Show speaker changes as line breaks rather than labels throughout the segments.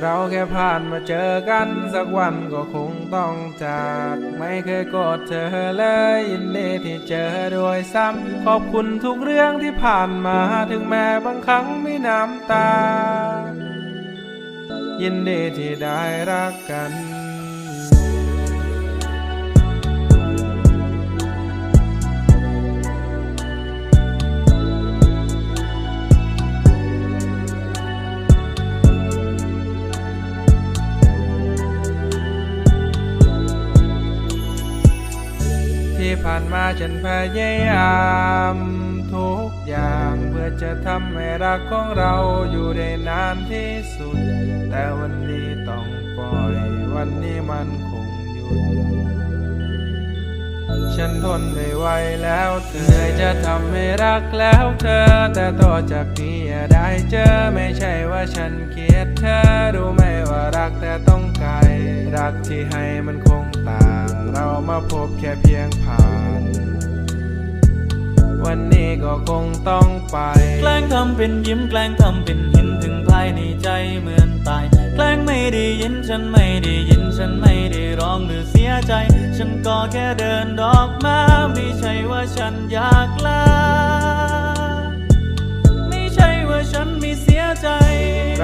เราแค่ผ่านมาเจอกันสักวันก็คงต้องจาก ไม่เคยโกดเธอเลยยินดีที่เจอด้วยซ้ำขอบคุณทุกเรื่องที่ผ่านมาถึงแม้บางครั้งมีน้ำตา ยินดีที่ได้รักกัน ผ่านมาฉันพยายามทุกอย่างเพื่อจะทำให้รักของเราอยู่ได้นานที่สุด แต่วันนี้ต้องปล่อยวันนี้มันคงหยุด ฉันทนไม่ไหวแล้วเธอเหนื่อยจะทำให้รักแล้วเธอ แต่ต่อจากนี้อย่าได้เจอไม่ใช่ว่าฉันเกลียดเธอรู้ไหมว่ารักแต่ต้องไกลรักที่ให้มัน มาพบแค่เพียงผ่าน วันนี้ก็คงต้องไป
แกล้งทำเป็นยิ้มแกล้งทำเป็นเห็นถึงภายในใจเหมือนตาย แกล้งไม่ได้ยินฉันไม่ได้ยินฉันไม่ได้ร้องหรือเสียใจ ฉันก็แค่เดินดอกมาไม่ใช่ว่าฉันอยากลา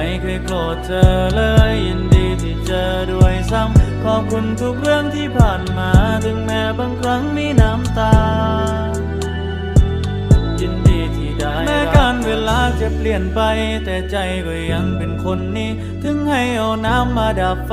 ไม่เคยโกรธเธอเลยยินดีที่เจอด้วยซ้ำขอบคุณทุกเรื่องที่ผ่านมา ถึงแม้บางครั้งมีน้ำตา จะเปลี่ยนไป แต่ใจก็ยังเป็นคนนี้ ถึงให้เอาน้ำมาดับไฟ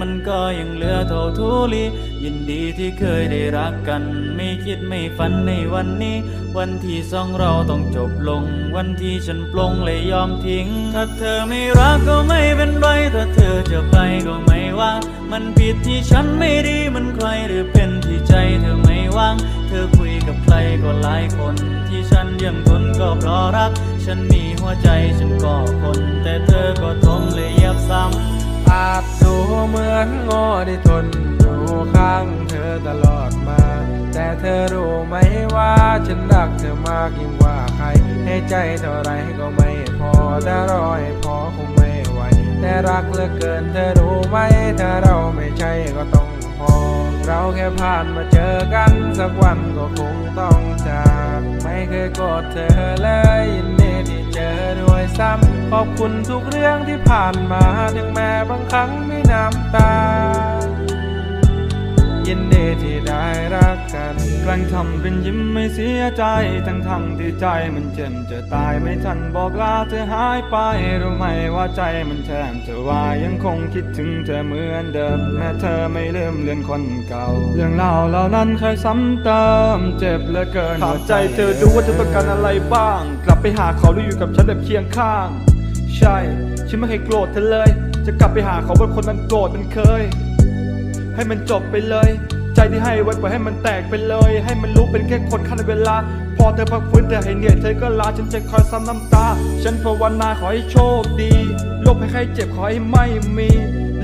มันก็ยังเหลือเท่าทุลียินดีที่เคยได้รักกัน ไม่คิดไม่ฝันในวันนี้ วันที่สองเราต้องจบลง วันที่ฉันปลงเลยยอมทิ้ง ถ้าเธอไม่รักก็ไม่เป็นไร ถ้าเธอจะไปก็ไม่ว่า มันผิดที่ฉันไม่ดีมันใครหรือเป็นที่ใจเธอไม่ว่าง เธอ กับใครก็หลายคน ที่ฉันยังทนก็เพราะรัก ฉันมีหัวใจฉันก็คน แต่เธอก็ทมเลยยับซ้ำ
อาจดูเหมือนโง่ที่ทนอยู่ข้างเธอตลอดมา แต่เธอรู้ไหมว่าฉันรักเธอมากยิ่งกว่าใคร ให้ใจเท่าไรก็ไม่พอแต่รอให้พอคงไม่ไหวแต่รักเหลือเกินเธอรู้ไหมถ้าเราไม่ใช่ก็ต้องพอ เราแค่ผ่านมาเจอกันสักวันก็คงต้องจาก ไม่เคยโกดเธอเลยยินดีที่เจอด้วยซ้ำขอบคุณทุกเรื่องที่ผ่านมาถึงแม้บางครั้งมีน้ำตา ยินดีที่ได้รั กัน
แกล้งทำเป็นยิ้มไม่เสียใจ ทั้งทั้งที่ใจมันเจ็บจะตายไม่ทันบอกลาเธอหายไปรู้ไหมว่าใจมันแทบจะวายยังคงคิดถึงเธอเหมือนเดิม แม้เธอไม่ลืมเลือนคนเก่า เรื่องเล่าเหล่านั้นเคยซ้ำเติมเจ็บเหลือเกิน
ถามใจเธอดูว่าเธอต้องการอะไรบ้าง กลับไปหาเขาหรืออยู่กับฉันแบบเคียงข้าง ใช่ฉันไม่เคยโกรธเธอเลย จะกลับไปหาเขาเป็นคนมันโกรธมันเคย ให้มันจบไปเลย ใจที่ให้ไว้ปล่อยให้มันแตกไปเลย ให้มันรู้เป็นแค่คนขั้นเวลา พอเธอพักฟื้นแต่ให้เหนื่อยเธอก็ลาฉันจะคอยซ้ำน้ำตา ฉันภาวนาขอให้โชคดีโรคภัยไข้เจ็บขอให้ไม่มี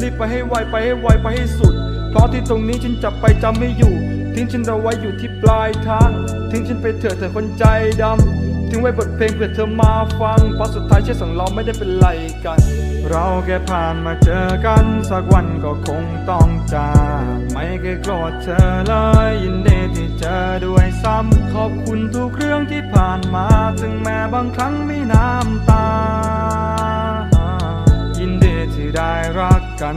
รีบไปให้ไวไปให้ไวไปให้สุด เพราะที่ตรงนี้ฉันจับไปจำไม่อยู่ ทิ้งฉันเอาไว้อยู่ที่ปลายทาง ทิ้งฉันไปเถอะเธอคนใจดำ ทิ้งไว้บทเพลงเพื่อเธอมาฟังเพราะสุดท้ายเชื่อสองเราไม่ได้เป็นไรกัน
เราแค่ผ่านมาเจอกัน สักวันก็คงต้องจากไม่เคยโกรธเธอเลยยินดีที่เจอด้วยซ้ำขอบคุณทุกเรื่องที่ผ่านมา ถึงแม้บางครั้งมีน้ำตา ยินดีที่ได้รักกัน